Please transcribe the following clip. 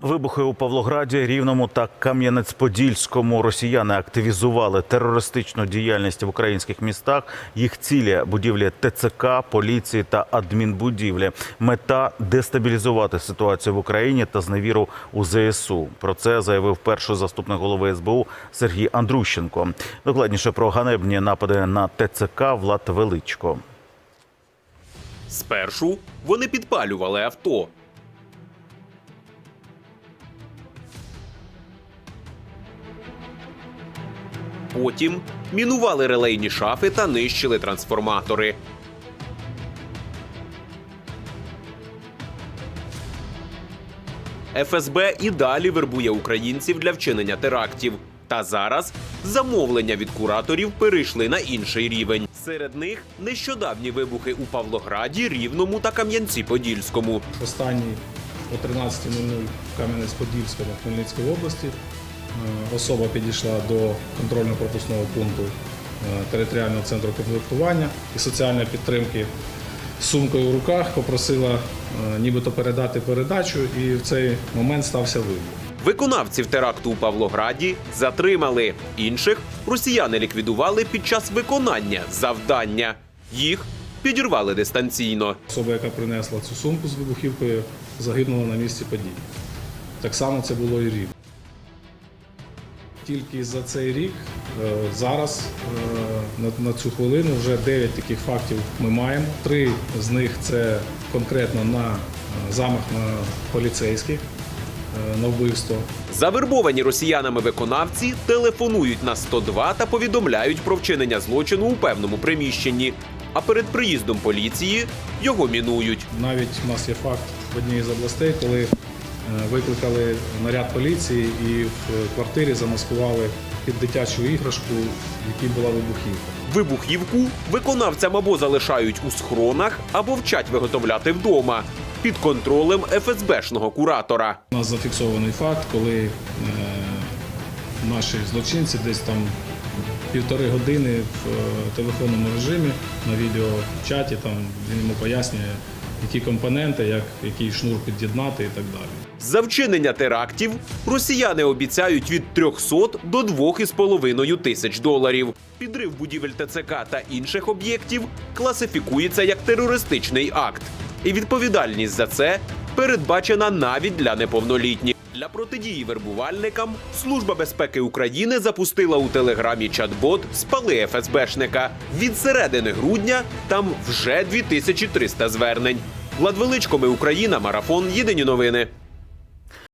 Вибухи у Павлограді, Рівному та Кам'янець-Подільському росіяни активізували терористичну діяльність в українських містах. Їх цілі будівлі ТЦК, поліції та адмінбудівлі. Мета дестабілізувати ситуацію в Україні та зневіру у ЗСУ. Про це заявив перший заступник голови СБУ Сергій Андрущенко. Докладніше про ганебні напади на ТЦК Влад Величко. Спершу вони підпалювали авто. Потім мінували релейні шафи та нищили трансформатори. ФСБ і далі вербує українців для вчинення терактів. Та зараз замовлення від кураторів перейшли на інший рівень. Серед них нещодавні вибухи у Павлограді, Рівному та Кам'янці-Подільському. Останній о 13.00 в Кам'янець-Подільському Хмельницької області. Е, Особа підійшла до контрольно-пропускного пункту е, територіального центру комплектування і соціальної підтримки з сумкою в руках, попросила е, нібито передати передачу, і в цей момент стався вибух. Виконавців теракту у Павлограді затримали. Інших росіяни ліквідували під час виконання завдання. Їх підірвали дистанційно. Особа, яка принесла цю сумку з вибухівкою, загинула на місці події. Так само це було і рік. Тільки за цей рік е, зараз е, на, цю хвилину вже 9 таких фактів ми маємо. Три з них це конкретно на е, замах на поліцейських, на вбивство. Завербовані росіянами виконавці телефонують на 102 та повідомляють про вчинення злочину у певному приміщенні. А перед приїздом поліції його мінують. Навіть у нас є факт в одній з областей, коли викликали наряд поліції і в квартирі замаскували під дитячу іграшку, в якій була вибухівка. Вибухівку виконавцям або залишають у схронах, або вчать виготовляти вдома під контролем ФСБшного куратора. У нас зафіксований факт, коли е, наші злочинці десь там півтори години в е, телефонному режимі на відеочаті там він йому пояснює, які компоненти, як який шнур під'єднати і так далі. За вчинення терактів росіяни обіцяють від 300 до 2,5 тисяч доларів. Підрив будівель ТЦК та інших об'єктів класифікується як терористичний акт. І відповідальність за це передбачена навіть для неповнолітніх. Для протидії вербувальникам Служба безпеки України запустила у телеграмі чат-бот Спали ФСБшника. Від середини грудня там вже 2300 звернень. Владвеличко, ми Україна, марафон. Єдині новини.